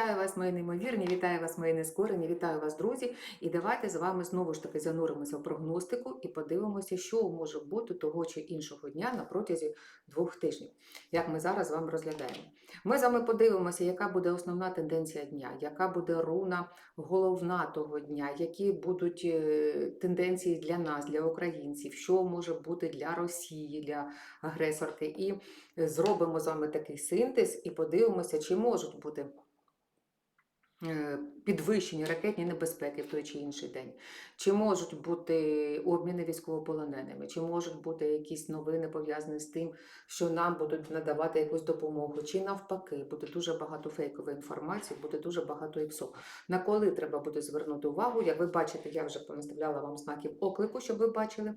Вітаю вас, мої неймовірні, вітаю вас, мої нескорені, вітаю вас, друзі. І давайте з вами знову ж таки зануримося в прогностику і подивимося, що може бути того чи іншого дня на протязі двох тижнів, як ми зараз з вами розглядаємо. Ми з вами подивимося, яка буде основна тенденція дня, яка буде руна головна того дня, які будуть е, тенденції для нас, для українців, що може бути для Росії, для агресорки. І е, зробимо з вами такий синтез і подивимося, чи можуть бути підвищені ракетні небезпеки в той чи інший день, чи можуть бути обміни військовополоненими, чи можуть бути якісь новини пов'язані з тим, що нам будуть надавати якусь допомогу, чи навпаки, буде дуже багато фейкової інформації, буде дуже багато іпсо. На коли треба буде звернути увагу? Як ви бачите, я вже понаставляла вам знаків оклику, щоб ви бачили.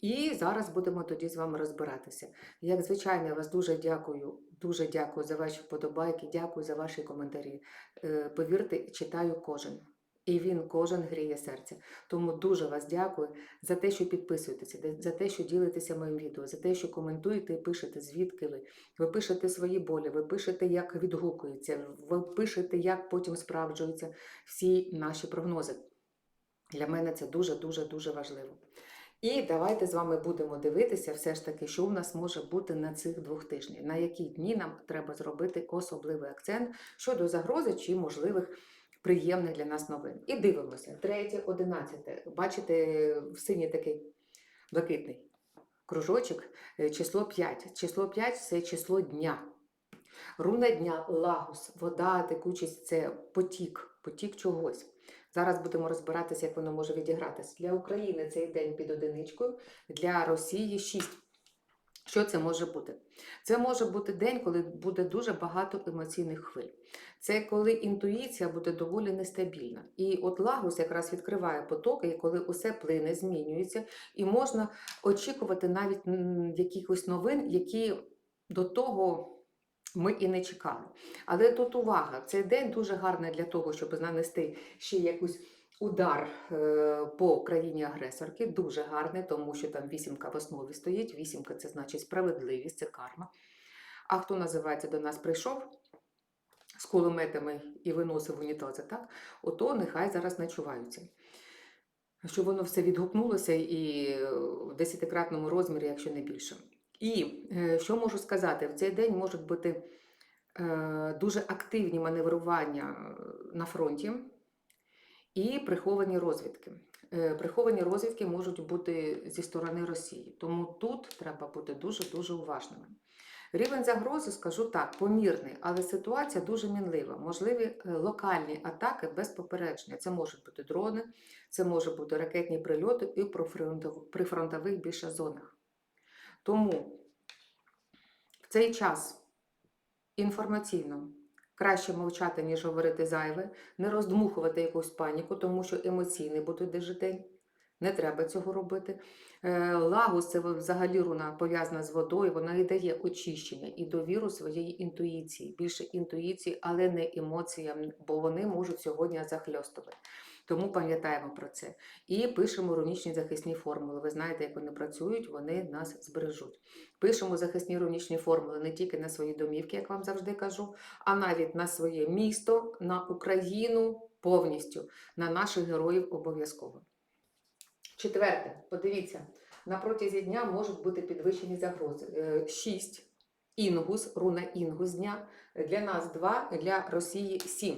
І зараз будемо тоді з вами розбиратися. Як звичайно, я вас дуже дякую, дуже дякую за ваші вподобайки, дякую за ваші коментарі. Е, Повірте, читаю кожен. І він кожен гріє серце. Тому дуже вас дякую за те, що підписуєтеся, за те, що ділитеся моїм відео, за те, що коментуєте і пишете, звідки ви. Ви пишете свої болі, ви пишете, як відгукується, ви пишете, як потім справджуються всі наші прогнози. Для мене це дуже, дуже, дуже важливо. І давайте з вами будемо дивитися, все ж таки, що у нас може бути на цих двох тижнях, на які дні нам треба зробити особливий акцент щодо загрози чи можливих приємних для нас новин. І дивимося. Третє, одинадцяте. Бачите, в синій такий блакитний кружочок, е, число 5. Число 5 це число дня. Руна дня лагус, вода, текучість це потік, потік чогось. Зараз будемо розбиратися, як воно може відігратися. Для України цей день під одиничкою, для Росії 6. Що це може бути? Це може бути день, коли буде дуже багато емоційних хвиль. Це коли інтуїція буде доволі нестабільна. І от лагус якраз відкриває потоки, і коли усе плине, змінюється, і можна очікувати навіть якихось новин, які до того ми і не чекали. Але тут увага, цей день дуже гарний для того, щоб нанести ще якусь удар е, по країні агресорки. Дуже гарний, тому що там вісімка в основі стоїть. Вісімка це значить справедливість, це карма. А хто називається до нас прийшов з кулеметами і виносив унітази, так? Ото нехай зараз начуваються. Щоб воно все відгукнулося і в десятикратному розмірі, якщо не більше. І е, що можу сказати, в цей день можуть бути е, дуже активні маневрування е, на фронті і приховані розвідки. Приховані розвідки можуть бути зі сторони Росії, тому тут треба бути дуже-дуже уважними. Рівень загрози, скажу так, помірний, але ситуація дуже мінлива. Можливі локальні атаки без попередження. Це можуть бути дрони, це можуть бути ракетні прильоти і прифронтов- прифронтових більше зонах. Тому в цей час інформаційно краще мовчати, ніж говорити зайве, не роздмухувати якусь паніку, тому що емоційний буде день. Не треба цього робити. Е, Лагус це взагалі руна пов'язана з водою, вона і дає очищення і довіру своєї інтуїції. Більше інтуїції, але не емоціям, бо вони можуть сьогодні захльостувати. Тому пам'ятаємо про це. І пишемо рунічні захисні формули. Ви знаєте, як вони працюють, вони нас збережуть. Пишемо захисні рунічні формули не тільки на свої домівки, як вам завжди кажу, а навіть на своє місто, на Україну повністю, на наших героїв обов'язково. Четверте, подивіться, на протязі дня можуть бути підвищені загрози. Е, Шість. Інгус, руна інгус дня. Для нас два, для Росії сім.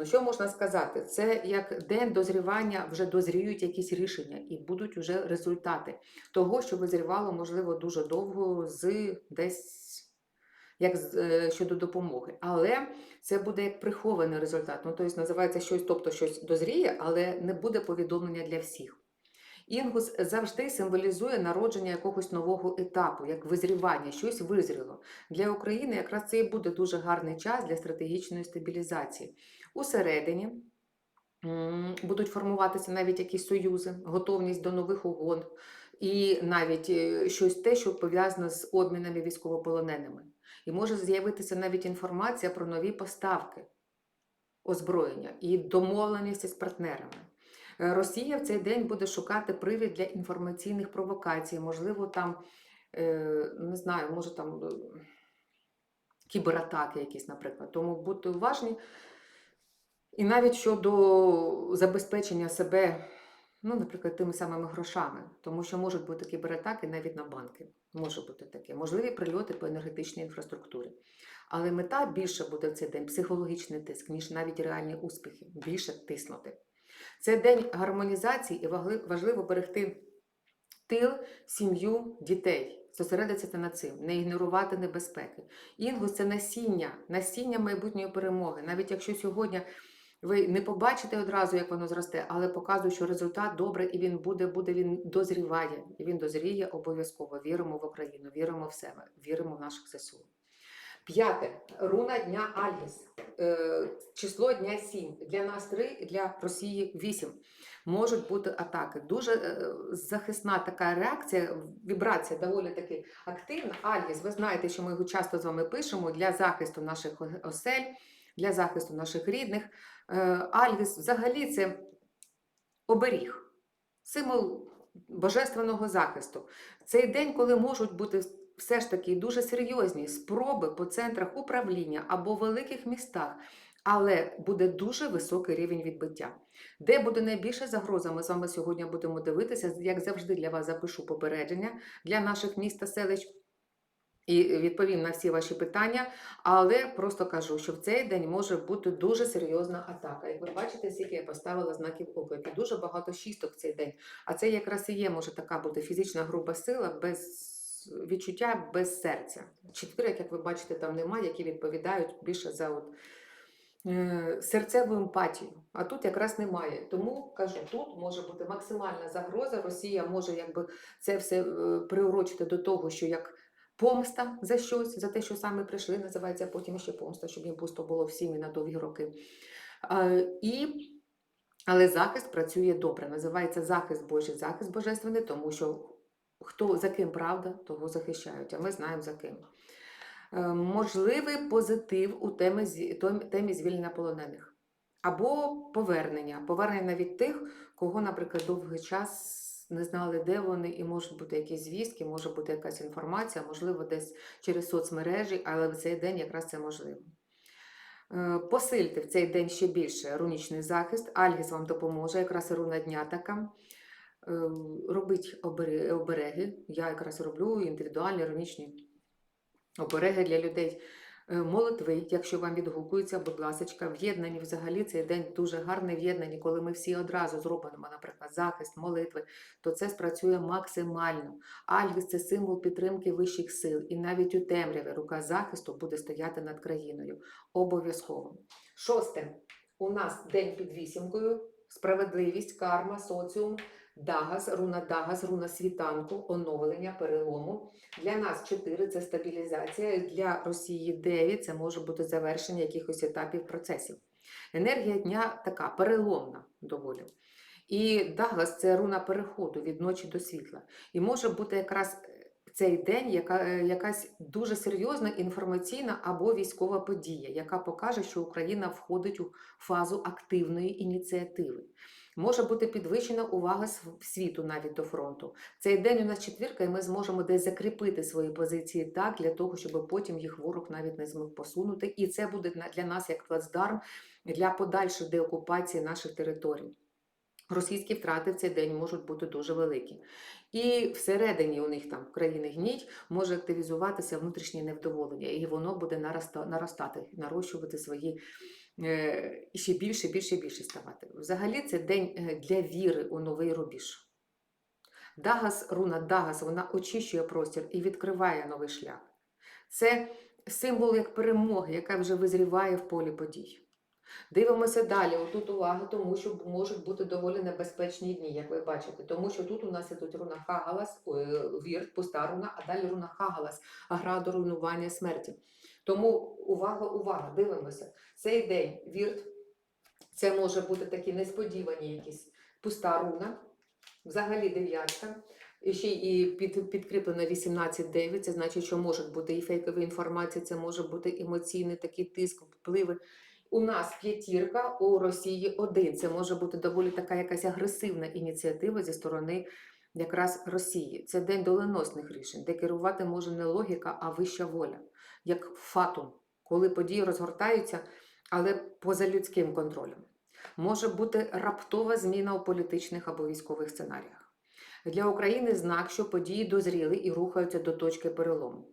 Ну що можна сказати? Це як день дозрівання, вже дозріють якісь рішення і будуть вже результати того, що визрівало, можливо, дуже довго з десь як е, щодо допомоги. Але це буде як прихований результат. Ну, тобто називається щось, тобто щось дозріє, але не буде повідомлення для всіх. Інгус завжди символізує народження якогось нового етапу, як визрівання, щось визріло. Для України якраз це і буде дуже гарний час для стратегічної стабілізації. Усередині будуть формуватися навіть якісь союзи, готовність до нових угод, і навіть е, щось те, що пов'язане з обмінами військовополоненими. І може з'явитися навіть інформація про нові поставки озброєння і домовленості з партнерами. Е, Росія в цей день буде шукати привід для інформаційних провокацій. Можливо, там е, не знаю, може там кібератаки якісь, наприклад. Тому будьте уважні. І навіть щодо забезпечення себе, ну, наприклад, тими самими грошами, тому що можуть бути кібератаки навіть на банки. Може бути таке. Можливі прильоти по енергетичній інфраструктурі. Але мета більше буде в цей день психологічний тиск, ніж навіть реальні успіхи. Більше тиснути. Це день гармонізації і важливо берегти тил, сім'ю, дітей. Зосередитися над цим, не ігнорувати небезпеки. Інгус це насіння, насіння майбутньої перемоги. Навіть якщо сьогодні ви не побачите одразу, як воно зросте, але показує, що результат добре, і він буде, буде, він дозріває. І він дозріє обов'язково. Віримо в Україну, віримо в себе, віримо в наших ЗСУ. П'яте. Руна дня Альгіс. Е, число дня 7. Для нас 3, для Росії 8. Можуть бути атаки. Дуже е, захисна така реакція, вібрація доволі таки активна. Альгіс, ви знаєте, що ми його часто з вами пишемо для захисту наших осель, для захисту наших рідних. Е, Альгіс взагалі це оберіг, символ божественного захисту. Цей день, коли можуть бути все ж таки дуже серйозні спроби по центрах управління або великих містах, але буде дуже високий рівень відбиття. Де буде найбільша загроза, ми з вами сьогодні будемо дивитися. Як завжди, для вас запишу попередження для наших міст та селищ. І відповім на всі ваші питання, але просто кажу, що в цей день може бути дуже серйозна атака. Як ви бачите, скільки я поставила знаків оклику. Дуже багато шісток в цей день. А це якраз і є може така бути фізична груба сила без відчуття, без серця. Четвірок, як ви бачите, там немає, які відповідають більше за от, е, серцеву емпатію. А тут якраз немає. Тому кажу, тут може бути максимальна загроза. Росія може якби це все е, приурочити до того, що як помста за щось, за те, що саме прийшли, називається потім ще помста, щоб їм пусто було всім і на довгі роки. І але захист працює добре. Називається захист Божий, захист божественний, тому що хто за ким правда, того захищають, а ми знаємо за ким. Е, Можливий позитив у темі, темі звільнення полонених. Або повернення. Повернення навіть тих, кого, наприклад, довгий час не знали, де вони, і можуть бути якісь звістки, може бути якась інформація, можливо, десь через соцмережі, але в цей день якраз це можливо. Е, Посильте в цей день ще більше рунічний захист. Альгіс вам допоможе, якраз руна дня така. Е, Робіть обереги. Я якраз роблю індивідуальні рунічні обереги для людей. Е, Молитви, якщо вам відгукується, будь ласка, в'єднані взагалі цей день дуже гарний в'єднані, коли ми всі одразу зробимо, наприклад, захист, молитви, то це спрацює максимально. Альвіс це символ підтримки вищих сил, і навіть у темряві рука захисту буде стояти над країною. Обов'язково. Шосте. У нас день під вісімкою, справедливість, карма, соціум, Дагас, руна Дагас, руна світанку, оновлення, перелому. Для нас 4 це стабілізація, для Росії 9 це може бути завершення якихось етапів процесів. Енергія дня така переломна доволі. І Дагас це руна переходу від ночі до світла. І може бути якраз цей день яка, якась дуже серйозна інформаційна або військова подія, яка покаже, що Україна входить у фазу активної ініціативи. Може бути підвищена увага світу навіть до фронту. Цей день у нас четвірка, і ми зможемо десь закріпити свої позиції так, для того, щоб потім їх ворог навіть не змог посунути. І це буде для нас як плацдарм для подальшої деокупації наших територій. Російські втрати в цей день можуть бути дуже великі. І всередині у них там країни гніть може активізуватися внутрішнє невдоволення, і воно буде нароста- наростати, нарощувати свої і ще більше, більше, більше ставати. Взагалі, це день е, для віри у новий рубіж. Дагас, руна Дагас, вона очищує простір і відкриває новий шлях. Це символ як перемоги, яка вже визріває в полі подій. Дивимося далі. Отут увага, тому що можуть бути доволі небезпечні дні, як ви бачите. Тому що тут у нас ідуть руна Хагалас, ой, вірт, пуста руна, а далі руна Хагалас, аграда руйнування смерті. Тому увага, увага, дивимося. Цей день вірт, це може бути такі несподівані якісь пуста руна, взагалі дев'ятка. І ще і під, підкріплено 18-9, це значить, що може бути і фейкова інформація, це може бути емоційний такий тиск, впливи. У нас п'ятірка, у Росії один. Це може бути доволі така якась агресивна ініціатива зі сторони якраз Росії. Це день доленосних рішень, де керувати може не логіка, а вища воля, як фатум, коли події розгортаються, але поза людським контролем. Може бути раптова зміна у політичних або військових сценаріях. Для України знак, що події дозріли і рухаються до точки перелому.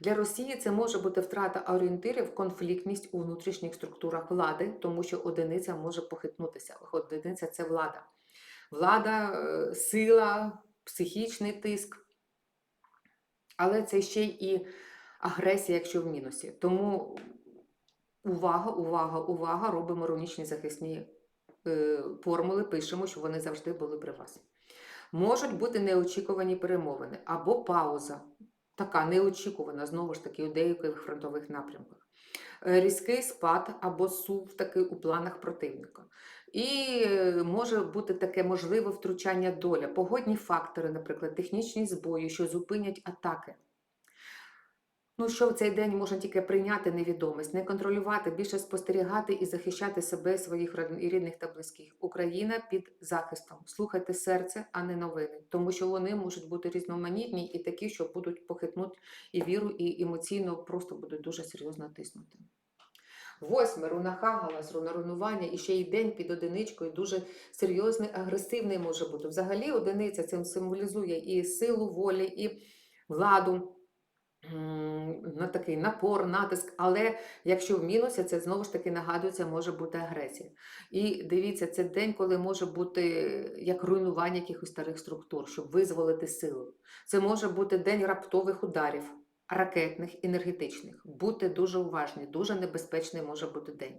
Для Росії це може бути втрата орієнтирів, конфліктність у внутрішніх структурах влади, тому що одиниця може похитнутися. Одиниця це влада. Влада, е, сила, психічний тиск. Але це ще і агресія, якщо в мінусі. Тому увага, увага, увага, робимо рунічні захисні е, формули, пишемо, щоб вони завжди були при вас. Можуть бути неочікувані перемовини або пауза, така неочікувана, знову ж таки, у деяких фронтових напрямках. Е, Різкий спад або сув таки у планах противника. І е, може бути таке можливе втручання доля, погодні фактори, наприклад, технічні збої, що зупинять атаки. Ну, що в цей день можна тільки прийняти невідомість, не контролювати, більше спостерігати і захищати себе, своїх рідних та близьких. Україна під захистом. Слухайте серце, а не новини, тому що вони можуть бути різноманітні і такі, що будуть похитнути і віру, і емоційно просто будуть дуже серйозно тиснути. Восьме руна Хагалас, руна руйнування, і ще й день під одиничкою дуже серйозний, агресивний може бути. Взагалі, одиниця цим символізує і силу волі, і владу. На такий напор, натиск, але якщо вмілося, це знову ж таки нагадується, може бути агресія. І дивіться, це день, коли може бути як руйнування якихось старих структур, щоб визволити силу. Це може бути день раптових ударів, ракетних, енергетичних. Бути дуже уважні, дуже небезпечний може бути день.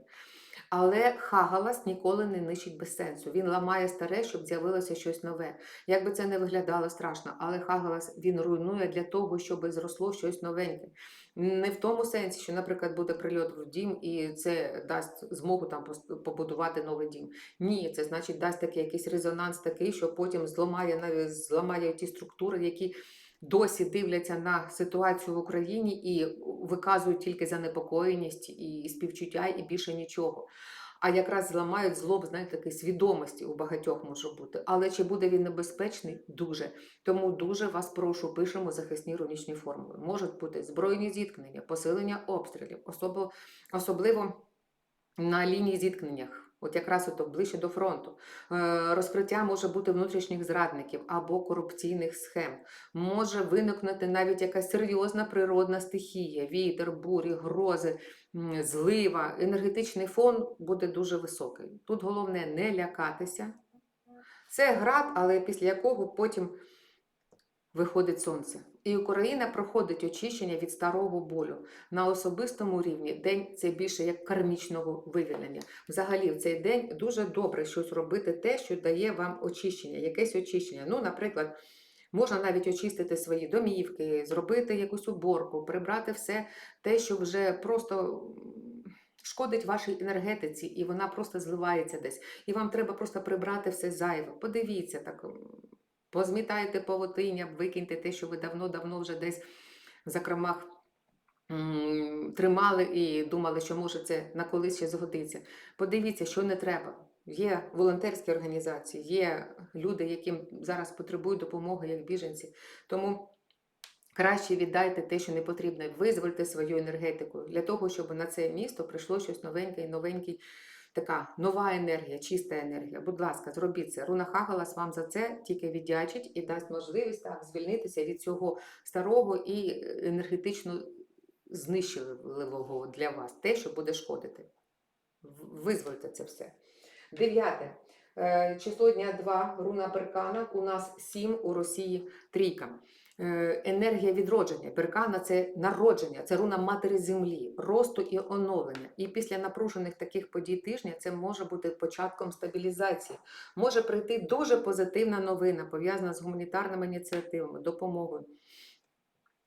Але Хагалас ніколи не нищить без сенсу. Він ламає старе, щоб з'явилося щось нове. Як би це не виглядало страшно, але Хагалас він руйнує для того, щоб зросло щось новеньке. Не в тому сенсі, що, наприклад, буде прильот в дім і це дасть змогу там побудувати новий дім. Ні, це значить дасть такий якийсь резонанс такий, що потім зламає навіть зламає ті структури, які досі дивляться на ситуацію в Україні і виказують тільки занепокоєність і співчуття, і більше нічого. А якраз зламають злоб, знаєте, такої свідомості у багатьох може бути. Але чи буде він небезпечний? Дуже. Тому дуже вас прошу, пишемо захисні рунічні формули. Можуть бути збройні зіткнення, посилення обстрілів, особливо на лінії зіткненнях. От якраз ото ближче до фронту. Е, Розкриття може бути внутрішніх зрадників або корупційних схем. Може виникнути навіть якась серйозна природна стихія, вітер, бурі, грози, злива. Енергетичний фон буде дуже високий. Тут головне не лякатися. Це град, але після якого потім виходить сонце. І Україна проходить очищення від старого болю. На особистому рівні день це більше як кармічного вивільнення. Взагалі, в цей день дуже добре щось робити, те, що дає вам очищення, якесь очищення. Ну, наприклад, можна навіть очистити свої домівки, зробити якусь уборку, прибрати все те, що вже просто шкодить вашій енергетиці, і вона просто зливається десь. І вам треба просто прибрати все зайве. Подивіться так. Позмітайте павутиння, викиньте те, що ви давно-давно вже десь в закромах тримали і думали, що може це на колись ще згодиться. Подивіться, що не треба. Є волонтерські організації, є люди, яким зараз потребують допомоги як біженці. Тому краще віддайте те, що не потрібно. Визвольте свою енергетику для того, щоб на це місто прийшло щось новеньке і новенький. Така нова енергія, чиста енергія. Будь ласка, зробіть це. Руна Хагалас вам за це тільки віддячить і дасть можливість так звільнитися від цього старого і енергетично знищливого для вас, те, що буде шкодити. Визвольте це все. Дев'яте. Е, Число дня 2, руна Беркана, у нас 7, у Росії трійка. Е, Енергія відродження. Беркана це народження, це руна матері землі, росту і оновлення. І після напружених таких подій тижня це може бути початком стабілізації. Може прийти дуже позитивна новина, пов'язана з гуманітарними ініціативами, допомогою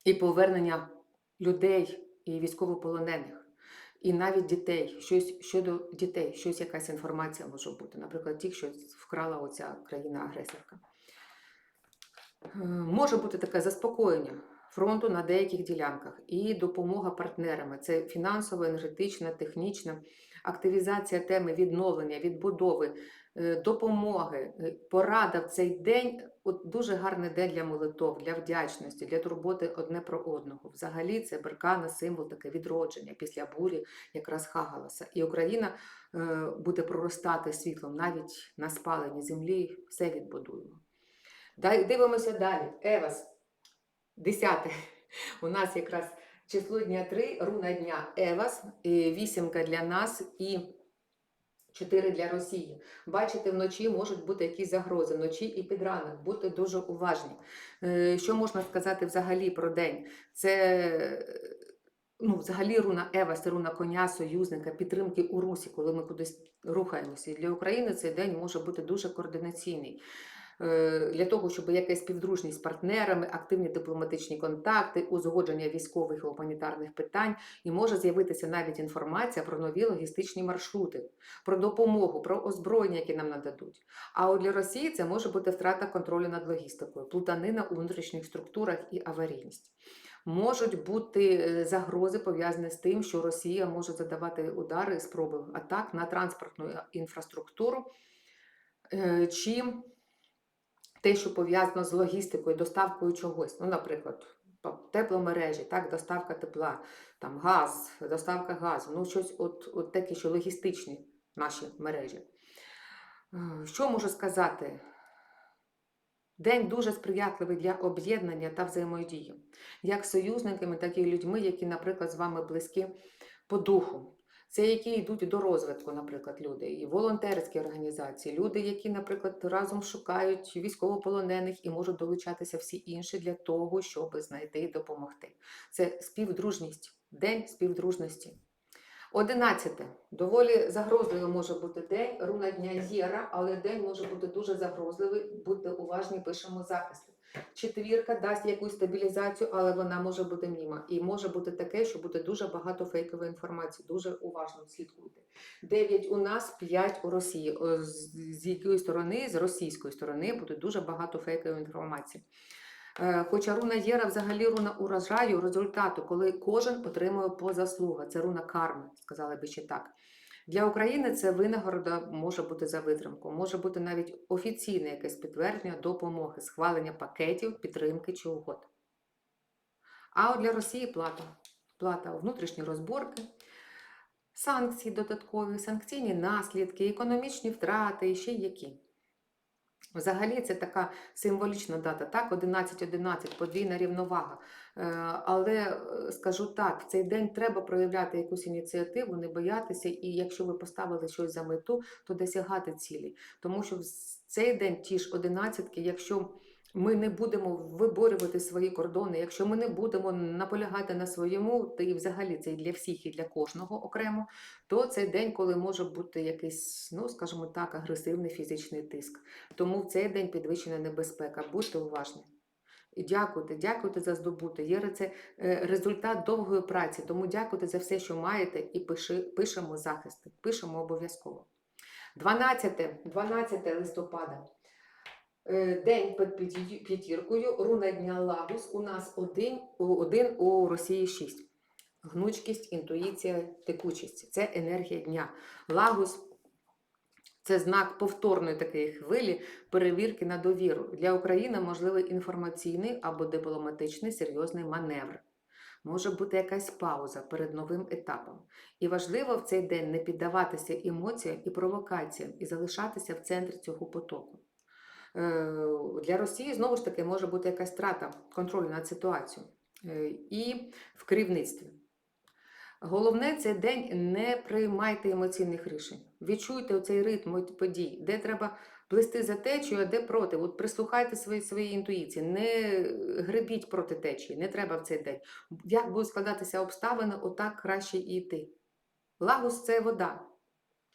і повернення людей і військовополонених. І навіть дітей, щось щодо дітей, щось якась інформація може бути. Наприклад, ті, що вкрала оця країна-агресорка. Е, Може бути таке заспокоєння фронту на деяких ділянках і допомога партнерами. Це фінансово, енергетична, технічна, активізація теми відновлення, відбудови. е, допомоги, е, порада в цей день. От дуже гарний день для молитов, для вдячності, для турботи одне про одного. Взагалі, це беркана, символ таке відродження після бурі, якраз Хагаласа. І Україна буде проростати світлом навіть на спаленій землі. Все відбудуємо. Дивимося далі. Евас, десяте. У нас якраз число дня 3, руна дня Евас, вісімка для нас і 4 для Росії. Бачите, вночі можуть бути якісь загрози, вночі і під ранок. Будьте дуже уважні. Е, Що можна сказати взагалі про день? Це ну, взагалі руна Ева, руна коня, союзника, підтримки у русі, коли ми кудись рухаємося. І для України цей день може бути дуже координаційний. Е, Для того, щоб якась співдружність з партнерами, активні дипломатичні контакти, узгодження військових і гуманітарних питань, і може з'явитися навіть інформація про нові логістичні маршрути, про допомогу, про озброєння, які нам нададуть. А от для Росії це може бути втрата контролю над логістикою, плутанина у внутрішніх структурах і аварійність. Можуть бути е, загрози пов'язані з тим, що Росія може задавати удари, спроби атак на транспортну інфраструктуру, е, чи те, що пов'язано з логістикою, доставкою чогось. Ну, наприклад, тепломережі, так, доставка тепла, там газ, доставка газу, ну щось от, от такі, що логістичні наші мережі. Е, Що можу сказати? День дуже сприятливий для об'єднання та взаємодії, як союзниками, так і людьми, які, наприклад, з вами близькі по духу. Це які йдуть до розвитку, наприклад, люди, і волонтерські організації, люди, які, наприклад, разом шукають військовополонених і можуть долучатися всі інші для того, щоб знайти і допомогти. Це співдружність, день співдружності. Одинадцяте. Доволі загрозливий може бути день, руна дня Єра, але день може бути дуже загрозливий. Будьте уважні, пишемо захисти. Четвірка дасть якусь стабілізацію, але вона може бути міма. І може бути таке, що буде дуже багато фейкової інформації. Дуже уважно слідкуйте. Дев'ять у нас, п'ять у Росії. З, якої сторони, з російської сторони, буде дуже багато фейкової інформації. Е, Хоча руна Єра взагалі руна урожаю, результату, коли кожен отримує по заслугах. Це руна карми, сказали би ще так. Для України це винагорода може бути за витримку, може бути навіть офіційне якесь підтвердження допомоги, схвалення пакетів, підтримки чи угод. А от для Росії плата. Плата внутрішні розборки, санкції додаткові, санкційні наслідки, економічні втрати і ще які. Взагалі це така символічна дата, так, 11-11, подвійна рівновага. Е, Але е, скажу так, в цей день треба проявляти якусь ініціативу, не боятися, і якщо ви поставили щось за мету, то досягати цілі. Тому що в цей день ті ж одинадцятки, якщо ми не будемо виборювати свої кордони, якщо ми не будемо наполягати на своєму, то і взагалі це і для всіх, і для кожного окремо, то цей день, коли може бути якийсь, ну скажімо так, агресивний фізичний тиск. Тому в цей день підвищена небезпека. Будьте уважні. Дякуйте, дякуйте за здобути. Є це е, результат довгої праці. Тому дякуйте за все, що маєте, і пиши, пишемо захисти. Пишемо обов'язково. 12, 12 листопада. Е, День під п'яті- п'ятіркою, руна дня Лагус. У нас один, один у Росії 6. Гнучкість, інтуїція, текучість це енергія дня. Лагус це знак повторної такої хвилі перевірки на довіру. Для України можливий інформаційний або дипломатичний серйозний маневр. Може бути якась пауза перед новим етапом. І важливо в цей день не піддаватися емоціям і провокаціям і залишатися в центрі цього потоку. Е, Для Росії знову ж таки може бути якась втрата контролю над ситуацією Е, і в керівництві. Головне цей день не приймайте емоційних рішень. Відчуйте оцей ритм подій, де треба плисти за течією, а де проти. От прислухайте свої, свої інтуїції, не гребіть проти течії, не треба в цей день. Як будуть складатися обставини, отак краще і йти. Лагус це вода.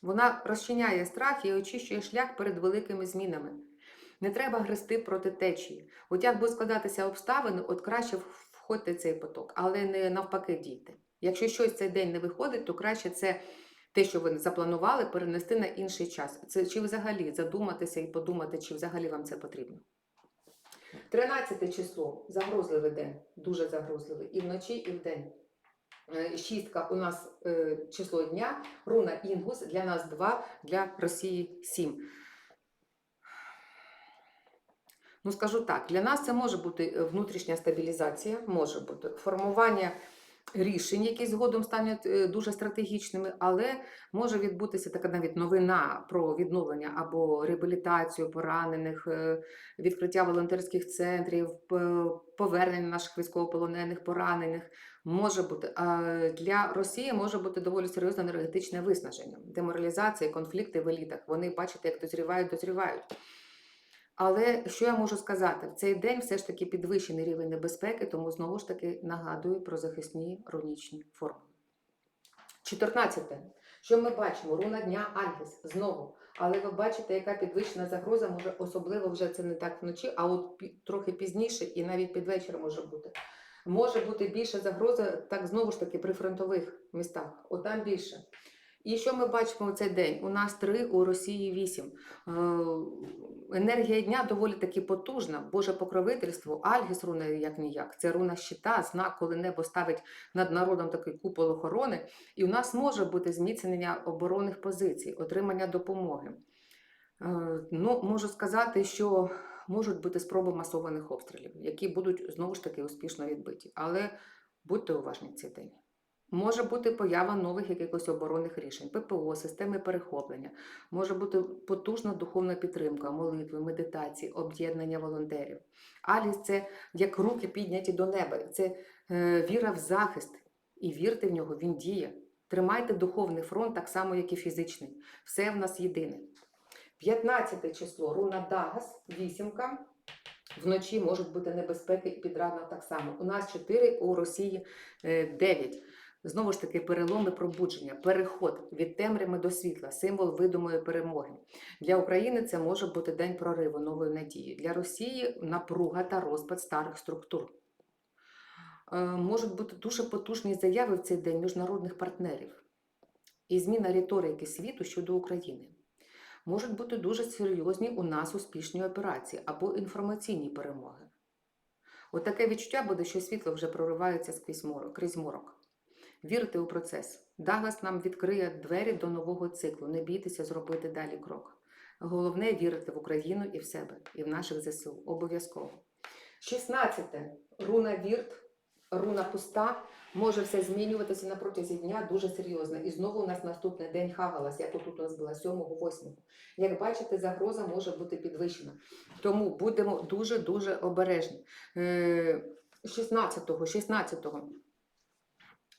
Вона розчиняє страх і очищує шлях перед великими змінами. Не треба грести проти течії. От як будуть складатися обставини, от краще входьте в цей поток, але не навпаки дійте. Якщо щось цей день не виходить, то краще це те, що ви запланували, перенести на інший час. Це чи взагалі задуматися і подумати, чи взагалі вам це потрібно. 13 число загрозливий день, дуже загрозливий. І вночі, і вдень. Е, Шістка у нас е, число дня, руна Інгус, для нас 2, для Росії 7. Ну, скажу так, для нас це може бути е, внутрішня стабілізація, може бути формування рішень, які згодом стануть е, дуже стратегічними, але може відбутися така навіть новина про відновлення або реабілітацію поранених, е, відкриття волонтерських центрів, повернення наших військовополонених, поранених. Може бути для Росії може бути доволі серйозне енергетичне виснаження, деморалізація, конфлікти в елітах. Вони бачите, як дозрівають, дозрівають. Але що я можу сказати? В цей день все ж таки підвищений рівень небезпеки, тому знову ж таки нагадую про захисні рунічні форми. 14. Що ми бачимо? Руна дня Альгіс знову. Але ви бачите, яка підвищена загроза може, особливо вже це не так вночі, а от трохи пізніше і навіть під вечір може бути. Може бути більша загроза, так знову ж таки, при фронтових містах. Отам більше. І що ми бачимо у цей день? У нас три, у Росії вісім. Е, Енергія дня доволі таки потужна. Боже покровительство, Альгіс руна як ніяк. Це руна щита, знак, коли небо ставить над народом такий купол охорони. І у нас може бути зміцнення оборонних позицій, отримання допомоги. Е, Ну, можу сказати, що можуть бути спроби масованих обстрілів, які будуть знову ж таки успішно відбиті. Але будьте уважні цей день. Може бути поява нових якихось оборонних рішень, ППО, системи перехоплення, може бути потужна духовна підтримка, молитви, медитації, об'єднання волонтерів. Аліс це як руки підняті до неба, це е, віра в захист. І вірте в нього, він діє. Тримайте духовний фронт так само, як і фізичний. Все в нас єдине. 15 число руна Дагас, вісімка. Вночі можуть бути небезпеки і під ранок так само. У нас 4, у Росії 9. Знову ж таки, переломи пробудження, переход від темряви до світла, символ видимої перемоги. Для України це може бути день прориву нової надії. Для Росії напруга та розпад старих структур. Е, Можуть бути дуже потужні заяви в цей день міжнародних партнерів і зміна риторики світу щодо України. Можуть бути дуже серйозні у нас успішні операції або інформаційні перемоги. Отаке відчуття буде, що світло вже проривається крізь морок. Вірте у процес. Дагас нам відкриє двері до нового циклу. Не бійтеся зробити далі крок. Головне вірити в Україну і в себе, і в наших ЗСУ. Обов'язково. 16. Руна Вірт, руна пуста. Може все змінюватися на протязі дня дуже серйозно. І знову у нас наступний день Хагалас, як отут у нас була 7-8. Як бачите, загроза може бути підвищена. Тому будемо дуже-дуже обережні. Е, 16-го, 16-го.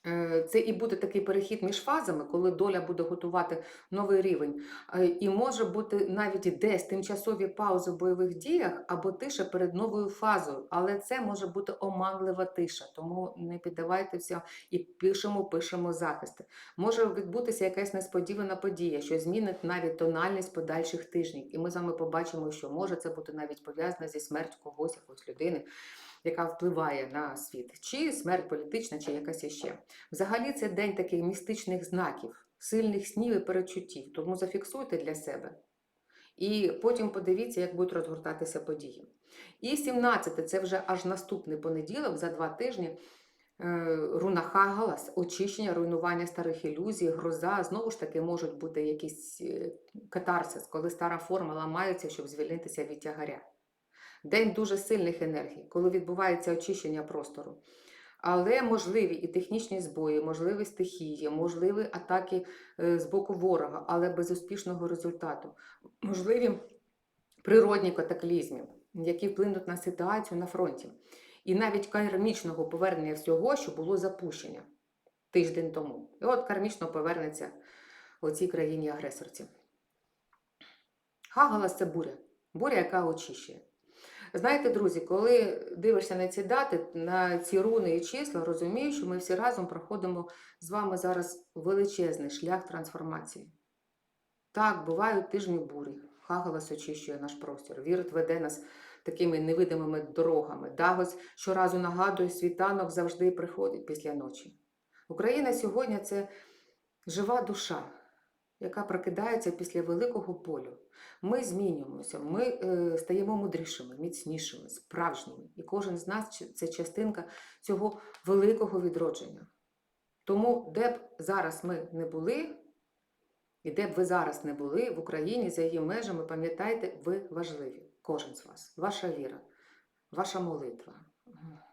Е, Це і буде такий перехід між фазами, коли доля буде готувати новий рівень. Е, І може бути навіть десь тимчасові паузи в бойових діях або тиша перед новою фазою. Але це може бути оманлива тиша, тому не піддавайтеся і пишемо, пишемо захисти. Може відбутися якась несподівана подія, що змінить навіть тональність подальших тижнів. І ми з вами побачимо, що може це бути навіть пов'язане зі смертю когось, якоїсь людини. Яка впливає на світ, чи смерть політична, чи якась іще. Взагалі, це день таких містичних знаків, сильних снів і перечуттів, тому зафіксуйте для себе. І потім подивіться, як будуть розгортатися події. І 17 це вже аж наступний понеділок, за два тижні. е, Руна Хагалас, очищення, руйнування старих ілюзій, гроза. Знову ж таки, можуть бути якісь е, катарсис, коли стара форма ламається, щоб звільнитися від тягаря. День дуже сильних енергій, коли відбувається очищення простору. Але можливі і технічні збої, можливі стихії, можливі атаки е, з боку ворога, але без успішного результату. Можливі природні катаклізми, які вплинуть на ситуацію на фронті. І навіть кармічного повернення всього, що було запущення тиждень тому. І от кармічно повернеться у цій країні-агресорці. Хагалас це буря. Буря, яка очищує. Знаєте, друзі, коли дивишся на ці дати, на ці руни і числа, розумієш, що ми всі разом проходимо з вами зараз величезний шлях трансформації. Так, бувають тижні бурі. Хагалас очищує наш простір. Вірт веде нас такими невидимими дорогами. Дагос щоразу нагадує, світанок завжди приходить після ночі. Україна сьогодні це жива душа, яка прокидається після великого болю. Ми змінюємося, ми е, стаємо мудрішими, міцнішими, справжніми. І кожен з нас це частинка цього великого відродження. Тому, де б зараз ми не були, і де б ви зараз не були в Україні за її межами, пам'ятайте, ви важливі. кожен з вас, ваша віра, ваша молитва,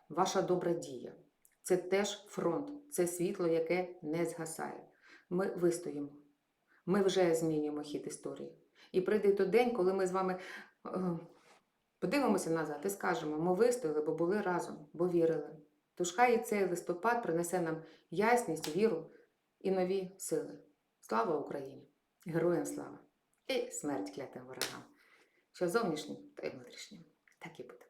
ваша добра дія. Це теж фронт, це світло, яке не згасає. Ми вистоїмо. Ми вже змінюємо хід історії. І прийде той день, коли ми з вами е, подивимося назад і скажемо: ми вистояли, бо були разом, бо вірили. Тож хай і цей листопад принесе нам ясність, віру і нові сили. Слава Україні! Героям слава! І смерть клятим ворогам! Що зовнішнім, то й внутрішнім. Так і буде.